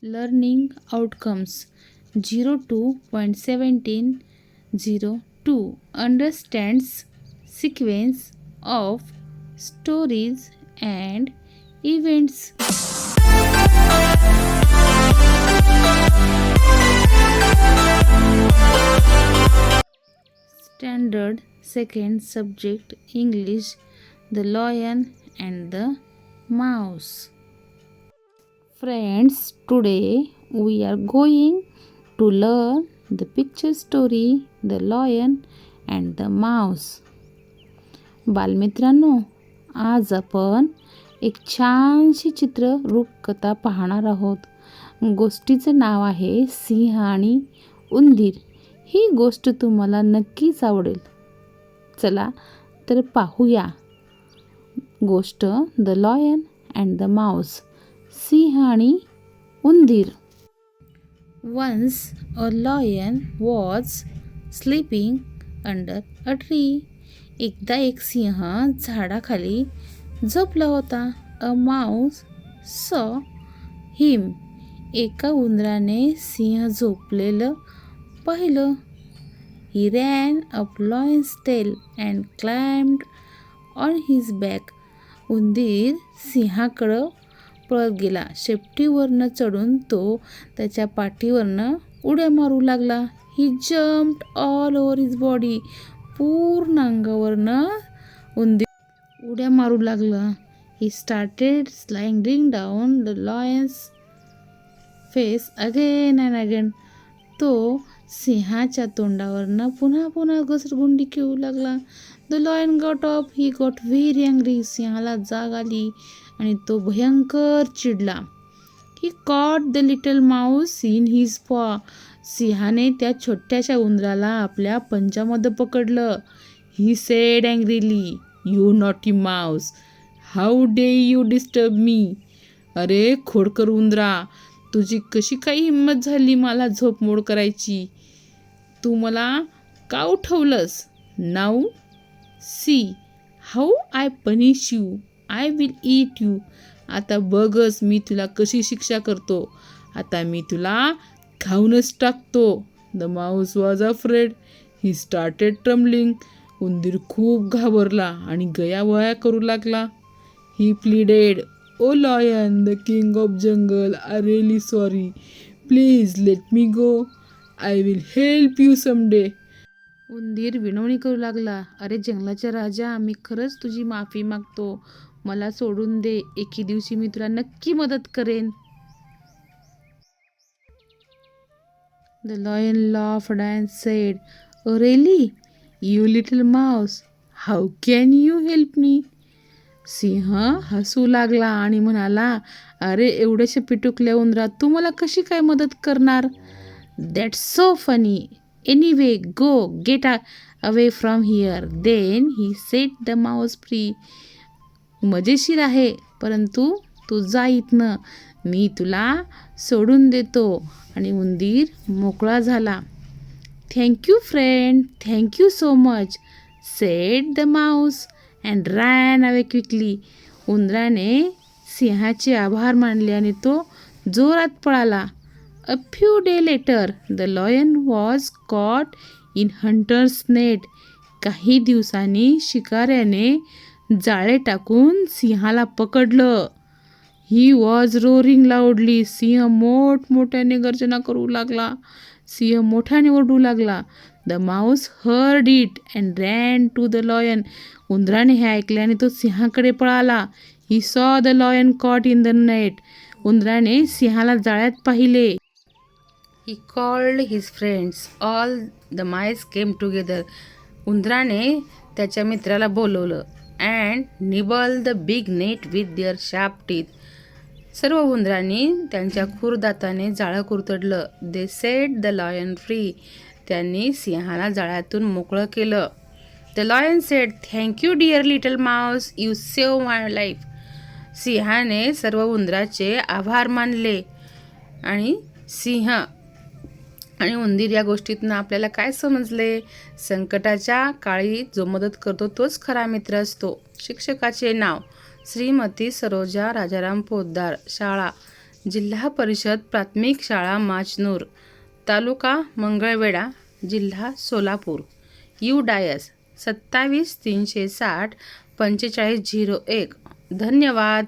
learning outcomes 02.1702 understands sequence of stories and events. Standard second subject english the lion and the mouse Friends, today we are going to learn the picture story The Lion and the Mouse. बालमित्रांनो आज आपण एक छानशी चित्र रूपकथा पाहणार आहोत. गोष्टीचं नाव आहे सिंह आणि उंदीर. ही गोष्ट तुम्हाला नक्कीच आवडेल. चला तर पाहूया. गोष्ट the lion and the mouse सिंह आणि उंदीर. Once a lion was sleeping under a tree एकदा एक सिंह झाडाखाली झोपला होता. अ माऊस सॉ हिम एका उंदराने सिंह झोपलेलं पाहिलं. He ran up lion's tail and climbed on his back उंदीर सिंहाकडं पळत गेला. शेपटीवरनं चढून तो त्याच्या पाठीवरनं उड्या मारू लागला. He jumped all over his body पूर्ण अंगावरनं उंदी उड्या मारू लागला. He started sliding down the lion's face again and again तो सिंहाच्या तोंडावरनं पुन्हा पुन्हा घसरगुंडी खेळू लागला. The lion got off he got very angry सिंहाला जाग आली. आणि तो भयंकर चिडला. He caught the little mouse in his paw सिंहाने त्या छोट्याशा उंदराला आपल्या पंजामध्ये पकडलं. He said angrily you naughty mouse how dare you disturb me अरे खोडकर उंदरा तुझी कशी काही हिंमत झाली मला झोपमोड करायची? तू मला का उठवलंस now see how I punish you I will eat you आता बघच मी तुला कशी शिक्षा करतो. आता मी तुला खाऊनच टाकतो. The mouse was afraid he started trembling उंदीर खूप घाबरला आणि गयावया करू लागला. He pleaded oh lion the king of jungle I really sorry please let me go I will help you someday उंदीर विनवणी करू लागला. अरे जंगलाच्या राजा मी खरंच तुझी माफी मागतो. मला सोडून दे. एके दिवशी मी तुला नक्की मदत करेन. The lion laughed and said oh really you little mouse how can you help me सिंह हसू लागला आणि म्हणाला अरे एवढ्याशा पिटुकल्या उंदरा तू मला कशी काय मदत करणार? That's so funny anyway go get away from here then he set the mouse free मजेशीर आहे परंतु तू जा इथनं मी तुला सोडून देतो. आणि उंदीर मोकळा झाला. Thank you friend thank you so much said the mouse and ran away quickly उंदराने सिंहाचे आभार मानले आणि तो जोरात पळाला. A few day later the lion was caught in hunters net काही दिवसांनी शिकाऱ्याने जाळे टाकून सिंहाला पकडलं. ही वॉज रोरिंग लाऊडली सिंह मोठमोठ्याने गर्जना करू लागला. सिंह मोठ्याने ओरडू लागला. The mouse heard it and ran to the lion. उंदराने हे ऐकल्याने तो सिंहाकडे पळाला. He saw the lion caught in the night उंदराने सिंहाला जाळ्यात पाहिले. He called his friends. All the mice came together. उंदराने त्याच्या मित्राला बोलवलं. And nibble the big net with their sharp teeth सर्व उंदरांनी त्यांच्या खुरदाताने जाळं कुरतडलं. They set the lion free त्यांनी सिंहाला जाळ्यातून मोकळं केलं. The lion said thank you dear little mouse you save my life सिंहाने सर्व उंदराचे आभार मानले. आणि सिंह आणि उंदीर या गोष्टीतनं आपल्याला काय समजले? संकटाच्या काळी जो मदत करतो तोच खरा मित्र असतो. शिक्षकाचे नाव श्रीमती सरोजा राजाराम पोद्दार शाळा जिल्हा परिषद प्राथमिक शाळा माचनूर तालुका मंगळवेढा जिल्हा सोलापूर. यू डायस सत्तावीस तीनशे साठ पंचेचाळीस झिरो एक. धन्यवाद.